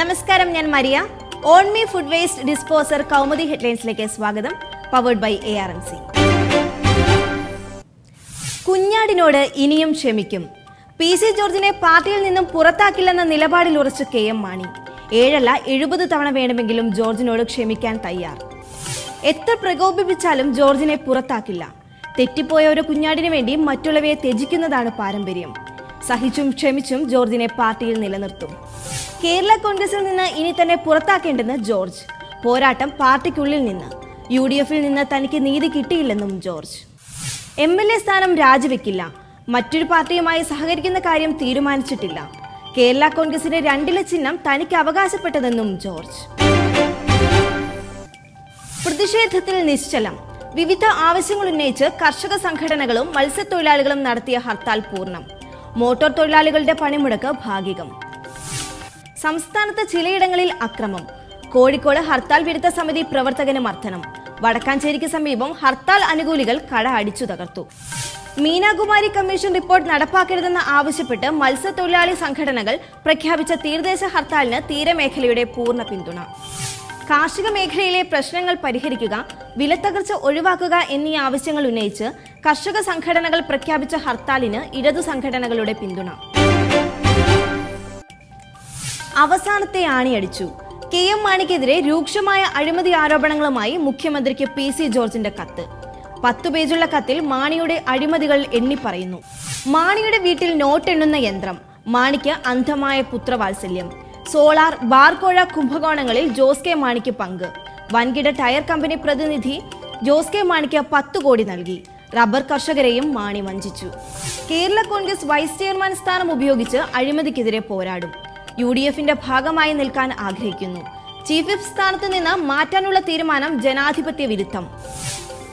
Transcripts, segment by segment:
നമസ്കാരം ഞാൻ Maria. On me food waste disposer Kaumudi ഹെഡ്ലൈൻസിലേക്ക് സ്വാഗതം. Powered by A R M C കുഞ്ഞാടിനോട് ഇനിയും ക്ഷമിക്കും. പി സി ജോർജിനെ പാർട്ടിയിൽ നിന്നും പുറത്താക്കില്ലെന്ന നിലപാടിൽ ഉറച്ച് കെ എം മാണി. ഏഴല്ല എഴുപത് തവണ വേണമെങ്കിലും ജോർജിനോട് ക്ഷമിക്കാൻ തയ്യാർ. എത്ര പ്രകോപിപ്പിച്ചാലും ജോർജിനെ പുറത്താക്കില്ല. തെറ്റിപ്പോയ ഒരു കുഞ്ഞാടിനു വേണ്ടി മറ്റുള്ളവയെ ത്യജിക്കുന്നതാണ് പാരമ്പര്യം. സഹിച്ചും ക്ഷമിച്ചും ജോർജിനെ പാർട്ടിയിൽ നിലനിർത്തും. കേരള കോൺഗ്രസിൽ നിന്ന് ഇനി തന്നെ പുറത്താക്കേണ്ടെന്ന് ജോർജ്. പോരാട്ടം പാർട്ടിക്കുള്ളിൽ നിന്ന്. യു ഡി എഫിൽ നിന്ന് തനിക്ക് നീതി കിട്ടിയില്ലെന്നും ജോർജ്. എം എൽ എ സ്ഥാനം രാജിവെക്കില്ല. മറ്റൊരു പാർട്ടിയുമായി സഹകരിക്കുന്ന കാര്യം തീരുമാനിച്ചിട്ടില്ല. കേരള കോൺഗ്രസിന്റെ രണ്ടിലെ ചിഹ്നം തനിക്ക് അവകാശപ്പെട്ടതെന്നും ജോർജ്. പ്രതിഷേധത്തിൽ നിശ്ചലം. വിവിധ ആവശ്യങ്ങൾ ഉന്നയിച്ച് കർഷക സംഘടനകളും മത്സ്യത്തൊഴിലാളികളും നടത്തിയ ഹർത്താൽ പൂർണം. മോട്ടോർ തൊഴിലാളികളുടെ പണിമുടക്ക് ഭാഗികം. സംസ്ഥാനത്ത് ചിലയിടങ്ങളിൽ അക്രമം. കോഴിക്കോട് ഹർത്താൽ വിരുദ്ധ സമിതി പ്രവർത്തകന് മർദ്ദനം. വടക്കാഞ്ചേരിക്ക് സമീപം ഹർത്താൽ അനുകൂലികൾ കട അടിച്ചു തകർത്തു. മീനാകുമാരി കമ്മീഷൻ റിപ്പോർട്ട് നടപ്പാക്കരുതെന്ന് ആവശ്യപ്പെട്ട് മത്സ്യത്തൊഴിലാളി സംഘടനകൾ പ്രഖ്യാപിച്ച തീരദേശ ഹർത്താലിന് തീരമേഖലയുടെ പൂർണ പിന്തുണ. കാർഷിക മേഖലയിലെ പ്രശ്നങ്ങൾ പരിഹരിക്കുക വിലത്തകർച്ച ഒഴിവാക്കുക എന്നീ ആവശ്യങ്ങൾ ഉന്നയിച്ച് കർഷക സംഘടനകൾ പ്രഖ്യാപിച്ച ഹർത്താലിന് ഇടതു സംഘടനകളുടെ പിന്തുണ. അവസാനത്തെ ആണിയടിച്ചു. കെ എം മാണിക്കെതിരെ രൂക്ഷമായ അഴിമതി ആരോപണങ്ങളുമായി മുഖ്യമന്ത്രിക്ക് പി സി ജോർജിന്റെ കത്ത്. പത്തു പേജുള്ള കത്തിൽ മാണിയുടെ അഴിമതികൾ എണ്ണിപ്പറയുന്നു മാണിയുടെ വീട്ടിൽ നോട്ടെണ്ണുന്ന യന്ത്രം മാണിക്ക് അന്ധമായ പുത്രവാത്സല്യം. സോളാർ ബാർകോഴ കുംഭകോണങ്ങളിൽ ജോസ് കെ മാണിക്ക് പങ്ക്. വൻകിട ടയർ കമ്പനി പ്രതിനിധി ജോസ് കെ മാണിക്ക് പത്തു കോടി നൽകി. റബ്ബർ കർഷകരെയും മാണി വഞ്ചിച്ചു. കേരള കോൺഗ്രസ് വൈസ് ചെയർമാൻ സ്ഥാനം ഉപയോഗിച്ച് അഴിമതിക്കെതിരെ പോരാടും. യു ഡി എഫിന്റെ ഭാഗമായി നിൽക്കാൻ ആഗ്രഹിക്കുന്നു. ചീഫ് വിപ്പ് സ്ഥാനത്ത് നിന്ന് മാറ്റാനുള്ള തീരുമാനം ജനാധിപത്യ വിരുദ്ധം.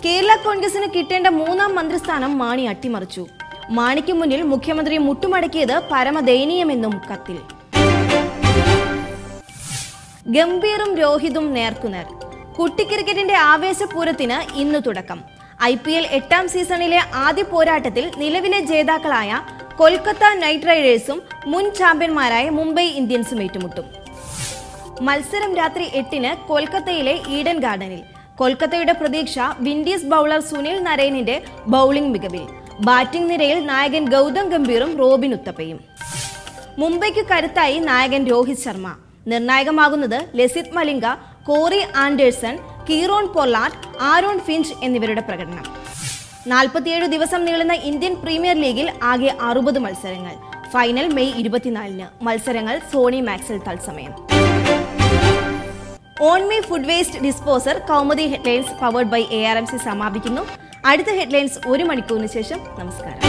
കേരള കോൺഗ്രസിന് കിട്ടേണ്ട മൂന്നാം മന്ത്രിസ്ഥാനം മാണി അട്ടിമറിച്ചു. മാണിക്ക് മുന്നിൽ മുഖ്യമന്ത്രി മുട്ടുമടക്കിയത് പരമദയനീയമെന്നും കത്തിൽ. ഗംഭീറും രോഹിതും നേർക്കുനേർ. കുട്ടി ക്രിക്കറ്റിന്റെ ആവേശപൂരത്തിന് ഇന്ന് തുടക്കം. ഐ പി എൽ എട്ടാം സീസണിലെ ആദ്യ പോരാട്ടത്തിൽ നിലവിലെ ജേതാക്കളായ കൊൽക്കത്ത നൈറ്റ് റൈഡേഴ്സും മുൻ ചാമ്പ്യന്മാരായ മുംബൈ ഇന്ത്യൻസും ഏറ്റുമുട്ടും. മത്സരം രാത്രി എട്ടിന് കൊൽക്കത്തയിലെ ഈഡൻ ഗാർഡനിൽ. കൊൽക്കത്തയുടെ പ്രതീക്ഷ വിൻഡീസ് ബൗളർ സുനിൽ നരേനിന്റെ ബൗളിംഗ് മികവിൽ. ബാറ്റിംഗ് നിരയിൽ നായകൻ ഗൗതം ഗംഭീറും റോബിൻ ഉത്തപ്പയും. മുംബൈക്ക് കരുത്തായി നായകൻ Rohit Sharma. നിർണായകമാകുന്നത് Lasith Malinga Corey Anderson Kieron Pollard Aaron Finch എന്നിവരുടെ പ്രകടനം. നാൽപ്പത്തിയേഴ് ദിവസം നീളുന്ന ഇന്ത്യൻ പ്രീമിയർ ലീഗിൽ ആകെ അറുപത് മത്സരങ്ങൾ. ഫൈനൽ മെയ് ഇരുപത്തിനാലിന് മത്സരങ്ങൾ സോണി മാക്സിൽ തത്സമയം. On me food waste disposer Kaumudi headlines powered by A R M C സമാപിക്കുന്നു. അടുത്ത ഹെഡ്ലൈൻസ് ഒരു മണിക്കൂറിന് ശേഷം. നമസ്കാരം.